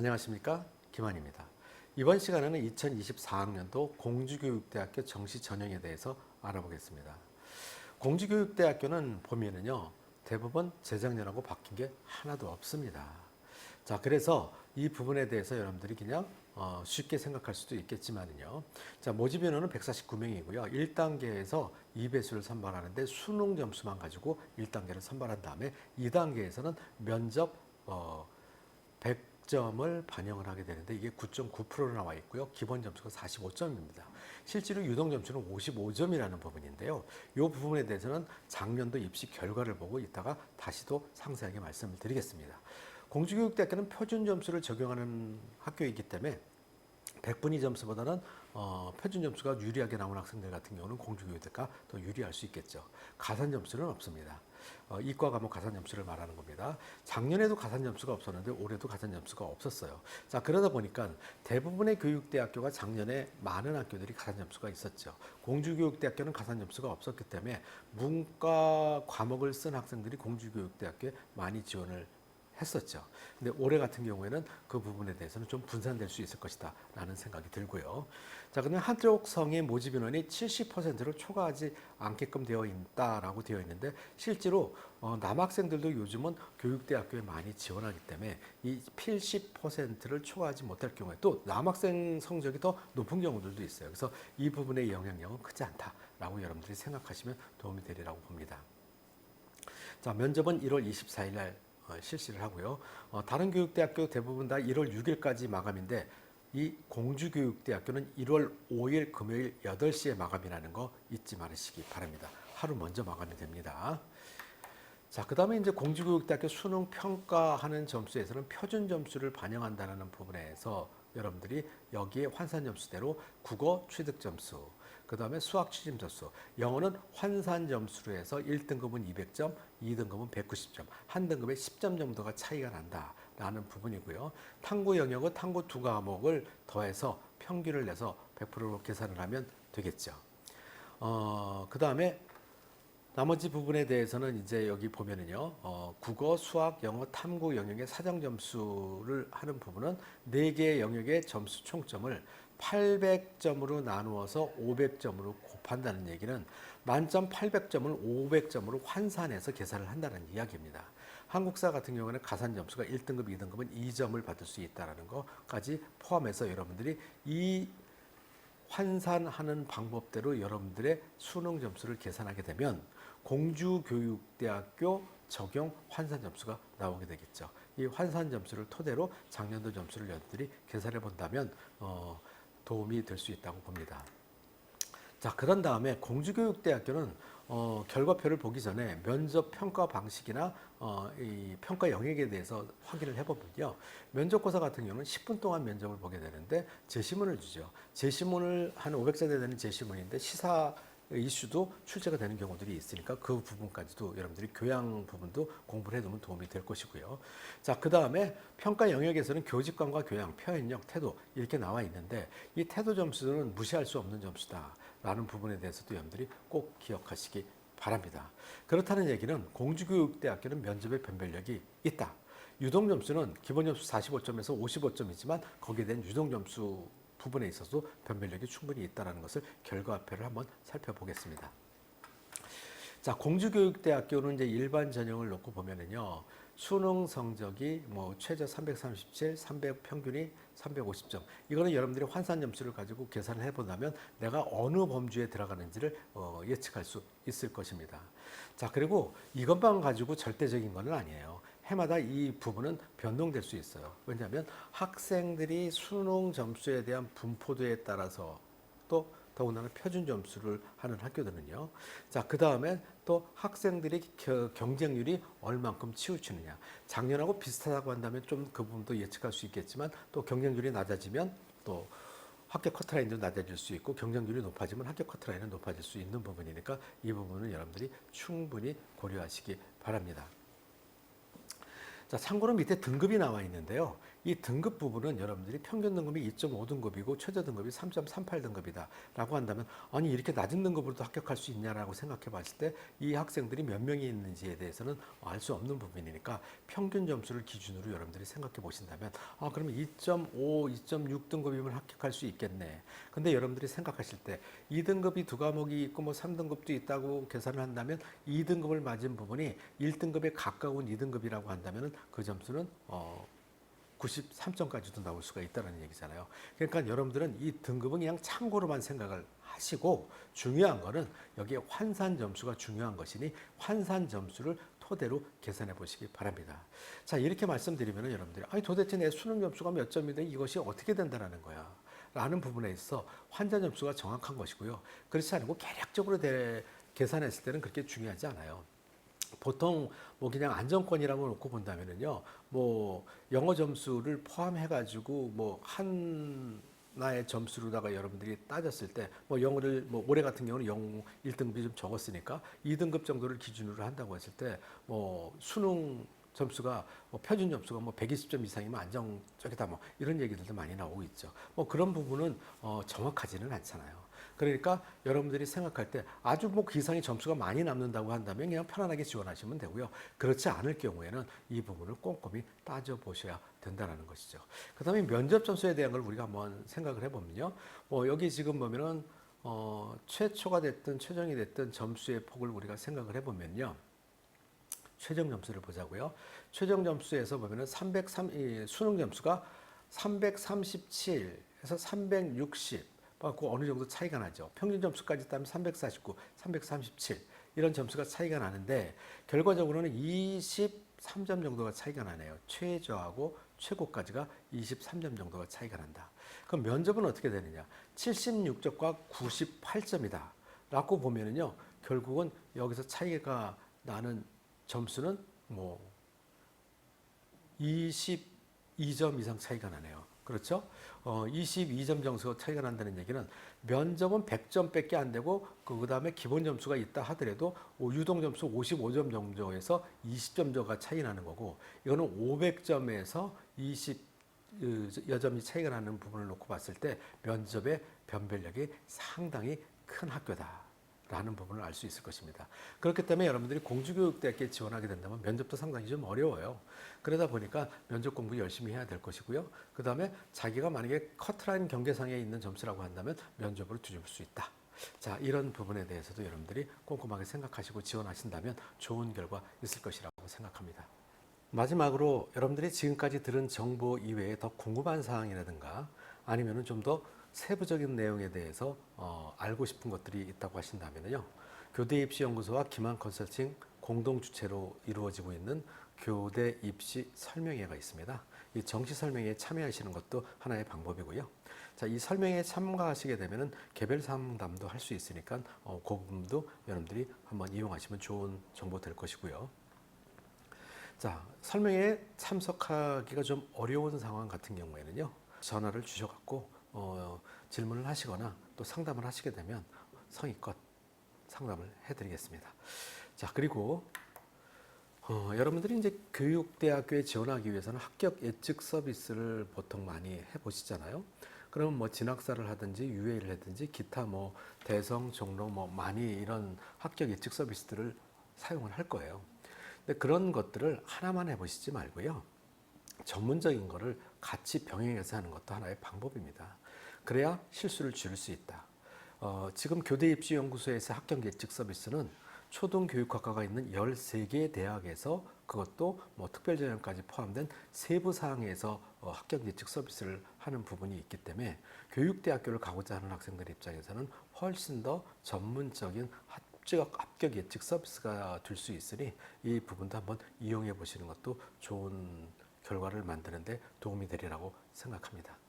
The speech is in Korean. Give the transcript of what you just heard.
안녕하십니까 김한입니다. 이번 시간에는 2024학년도 공주교육대학교 정시 전형에 대해서 알아보겠습니다. 공주교육대학교는 보면은요 대부분 재작년하고 바뀐 게 하나도 없습니다. 자 그래서 이 부분에 대해서 여러분들이 그냥 어, 쉽게 생각할 수도 있겠지만은요. 자 모집 인원은 149명이고요. 1단계에서 2배수를 선발하는데 수능 점수만 가지고 1단계를 선발한 다음에 2단계에서는 면접 어, 100 점을 반영을 하게 되는데 이게 9.9% 나와 있고요. 기본 점수가 45점입니다. 실제로 유동 점수는 55점이라는 부분인데요. 이 부분에 대해서는 작년도 입시 결과를 보고 이따가 다시 또 상세하게 말씀을 드리겠습니다. 공주교육대학교는 표준 점수를 적용하는 학교이기 때문에 100분위 점수보다는 어, 표준 점수가 유리하게 나온 학생들 같은 경우는 공주교육대가 더 유리할 수 있겠죠. 가산 점수는 없습니다. 어, 이과 과목 가산 점수를 말하는 겁니다. 작년에도 가산 점수가 없었는데 올해도 가산 점수가 없었어요. 자 그러다 보니까 대부분의 교육대학교가 작년에 많은 학교들이 가산 점수가 있었죠. 공주교육대학교는 가산 점수가 없었기 때문에 문과 과목을 쓴 학생들이 공주교육대학교에 많이 지원을 했었죠. 근데 올해 같은 경우에는 그 부분에 대해서는 좀 분산될 수 있을 것이다 라는 생각이 들고요. 자, 그러면 한쪽 성의 모집 인원이 70%를 초과하지 않게끔 되어 있다라고 되어 있는데 실제로 어, 남학생들도 요즘은 교육대학교에 많이 지원하기 때문에 이 70%를 초과하지 못할 경우에 또 남학생 성적이 더 높은 경우들도 있어요. 그래서 이 부분의 영향력은 크지 않다라고 여러분들이 생각하시면 도움이 되리라고 봅니다. 자, 면접은 1월 24일 날 어, 실시를 하고요. 어, 다른 교육대학교 대부분 다 1월 6일까지 마감인데 이 공주교육대학교는 1월 5일 금요일 8시에 마감이라는 거 잊지 말으시기 바랍니다. 하루 먼저 마감이 됩니다. 자, 그 다음에 이제 공주교육대학교 수능 평가하는 점수에서는 표준 점수를 반영한다는 부분에서 여러분들이 여기에 환산 점수대로 국어 취득 점수, 그 다음에 수학 취임 점수, 영어는 환산 점수로 해서 1등급은 200점, 2등급은 190점, 한 등급에 10점 정도가 차이가 난다 라는 부분이고요. 탐구 영역은 탐구 두 과목을 더해서 평균을 내서 100%로 계산을 하면 되겠죠. 어, 그 다음에 나머지 부분에 대해서는 이제 여기 보면은요, 어, 국어, 수학, 영어, 탐구 영역의 사정 점수를 하는 부분은 네 개의 영역의 점수 총점을 800점으로 나누어서 500점으로 곱한다는 얘기는 만점 800점을 500점으로 환산해서 계산을 한다는 이야기입니다. 한국사 같은 경우는 가산 점수가 1등급, 2등급은 2점을 받을 수 있다는 것까지 포함해서 여러분들이 이 환산하는 방법대로 여러분들의 수능 점수를 계산하게 되면 공주교육대학교 적용 환산 점수가 나오게 되겠죠. 이 환산 점수를 토대로 작년도 점수를 여러분들이 계산해 본다면 어, 도움이 될 수 있다고 봅니다. 자, 그런 다음에 공주교육대학교는 어, 결과표를 보기 전에 면접 평가 방식이나 어, 이 평가 영역에 대해서 확인을 해보면요. 면접고사 같은 경우는 10분 동안 면접을 보게 되는데 제시문을 주죠. 제시문을 한 500자 되는 제시문인데 시사 이슈도 출제가 되는 경우들이 있으니까 그 부분까지도 여러분들이 교양 부분도 공부를 해두면 도움이 될 것이고요. 자, 그 다음에 평가 영역에서는 교직관과 교양, 표현력, 태도 이렇게 나와 있는데 이 태도 점수는 무시할 수 없는 점수다라는 부분에 대해서도 여러분들이 꼭 기억하시기 바랍니다. 그렇다는 얘기는 공주교육대학교는 면접의 변별력이 있다. 유동 점수는 기본 점수 45점에서 55점이지만 거기에 대한 유동 점수 부분에 있어서 변별력이 충분히 있다는 것을 결과표를 한번 살펴보겠습니다. 자, 공주교육대학교는 이제 일반 전형을 놓고 보면은요, 수능 성적이 뭐 최저 337, 300 평균이 350점. 이거는 여러분들이 환산 점수를 가지고 계산을 해본다면 내가 어느 범주에 들어가는지를 어, 예측할 수 있을 것입니다. 자, 그리고 이것만 가지고 절대적인 건 아니에요. 해마다 이 부분은 변동될 수 있어요. 왜냐하면 학생들이 수능 점수에 대한 분포도에 따라서 또 더군다나 표준 점수를 하는 학교들은요. 자, 그 다음에 또 학생들이 겨- 경쟁률이 얼만큼 치우치느냐. 작년하고 비슷하다고 한다면 좀 그 부분도 예측할 수 있겠지만 또 경쟁률이 낮아지면 또 합격 커트라인도 낮아질 수 있고 경쟁률이 높아지면 합격 커트라인은 높아질 수 있는 부분이니까 이 부분은 여러분들이 충분히 고려하시기 바랍니다. 자, 참고로 밑에 등급이 나와 있는데요. 이 등급 부분은 여러분들이 평균 등급이 2.5등급이고 최저 등급이 3.38등급이다 라고 한다면 아니 이렇게 낮은 등급으로도 합격할 수 있냐라고 생각해 봤을 때 이 학생들이 몇 명이 있는지에 대해서는 알 수 없는 부분이니까 평균 점수를 기준으로 여러분들이 생각해 보신다면 아 그러면 2.5, 2.6등급이면 합격할 수 있겠네. 근데 여러분들이 생각하실 때 2등급이 두 과목이 있고 뭐 3등급도 있다고 계산을 한다면 2등급을 맞은 부분이 1등급에 가까운 2등급이라고 한다면 그 점수는 어 93점까지도 나올 수가 있다는 얘기잖아요. 그러니까 여러분들은 이 등급은 그냥 참고로만 생각을 하시고 중요한 거는 여기에 환산 점수가 중요한 것이니 환산 점수를 토대로 계산해 보시기 바랍니다. 자, 이렇게 말씀드리면 여러분들이 아니 도대체 내 수능 점수가 몇 점인데 이것이 어떻게 된다라는 거야. 라는 부분에 있어 환산 점수가 정확한 것이고요. 그렇지 않고 계략적으로 대, 계산했을 때는 그렇게 중요하지 않아요. 보통 뭐 그냥 안정권이라고 놓고 본다면은요, 뭐 영어 점수를 포함해 가지고 뭐 하나의 점수로다가 여러분들이 따졌을 때 뭐 영어를 뭐 올해 같은 경우는 영어 1등급이 좀 적었으니까 2등급 정도를 기준으로 한다고 했을 때 뭐 수능 점수가 뭐 표준 점수가 뭐 120점 이상이면 안정적이다 뭐 이런 얘기들도 많이 나오고 있죠. 뭐 그런 부분은 어 정확하지는 않잖아요. 그러니까 여러분들이 생각할 때 아주 뭐그 이상의 점수가 많이 남는다고 한다면 그냥 편안하게 지원하시면 되고요. 그렇지 않을 경우에는 이 부분을 꼼꼼히 따져 보셔야 된다는 것이죠. 그 다음에 면접 점수에 대한 걸 우리가 한번 생각을 해보면요. 뭐 여기 지금 보면은 어 최초가 됐든 최종이 됐든 점수의 폭을 우리가 생각을 해보면요. 최종 점수를 보자고요. 최종 점수에서 보면은 303, 이 수능 점수가 337에서 360, 그 어느 정도 차이가 나죠. 평균 점수까지 따면 349, 337 이런 점수가 차이가 나는데 결과적으로는 23점 정도가 차이가 나네요. 최저하고 최고까지가 23점 정도가 차이가 난다. 그럼 면접은 어떻게 되느냐? 76점과 98점이다. 라고 보면은요, 결국은 여기서 차이가 나는 점수는 뭐 22점 이상 차이가 나네요. 그렇죠? 어, 22점 정도 차이가 난다는 얘기는 면접은 100점밖에 안 되고 그 다음에 기본 점수가 있다 하더라도 오- 유동 점수 55점 정도에서 20점 정도가 차이 나는 거고 이거는 500점에서 20 여점이 차이가 나는 부분을 놓고 봤을 때 면접의 변별력이 상당히 큰 학교다. 라는 부분을 알 수 있을 것입니다. 그렇기 때문에 여러분들이 공주교육대학교에 지원하게 된다면 면접도 상당히 좀 어려워요. 그러다 보니까 면접 공부 열심히 해야 될 것이고요. 그 다음에 자기가 만약에 커트라인 경계상에 있는 점수라고 한다면 면접으로 뒤집을 수 있다. 자, 이런 부분에 대해서도 여러분들이 꼼꼼하게 생각하시고 지원하신다면 좋은 결과 있을 것이라고 생각합니다. 마지막으로 여러분들이 지금까지 들은 정보 이외에 더 궁금한 사항이라든가 아니면은 좀더 세부적인 내용에 대해서 어, 알고 싶은 것들이 있다고 하신다면요. 교대 입시 연구소와 김한 컨설팅 공동 주체로 이루어지고 있는 교대 입시 설명회가 있습니다. 이 정시 설명회에 참여하시는 것도 하나의 방법이고요. 자, 이 설명회에 참가하시게 되면은 개별 상담도 할 수 있으니까 어, 그 부분도 여러분들이 한번 이용하시면 좋은 정보 될 것이고요. 자, 설명회에 참석하기가 좀 어려운 상황 같은 경우에는요. 전화를 주셔갖고 어, 질문을 하시거나 또 상담을 하시게 되면 성의껏 상담을 해드리겠습니다. 자, 그리고 어, 여러분들이 이제 교육대학교에 지원하기 위해서는 합격 예측 서비스를 보통 많이 해보시잖아요. 그러면 뭐 진학사를 하든지 UA를 하든지 기타 뭐 대성, 종로 뭐 많이 이런 합격 예측 서비스들을 사용을 할 거예요. 근데 그런 것들을 하나만 해보시지 말고요. 전문적인 거를 같이 병행해서 하는 것도 하나의 방법입니다. 그래야 실수를 줄일 수 있다. 어, 지금 교대 입시 연구소에서 합격 예측 서비스는 초등 교육학과가 있는 13개 대학에서 그것도 뭐 특별 전형까지 포함된 세부 사항에서 어, 합격 예측 서비스를 하는 부분이 있기 때문에 교육대학교를 가고자 하는 학생들 입장에서는 훨씬 더 전문적인 합격, 합격 예측 서비스가 될 수 있으니 이 부분도 한번 이용해 보시는 것도 좋은 결과를 만드는데 도움이 되리라고 생각합니다.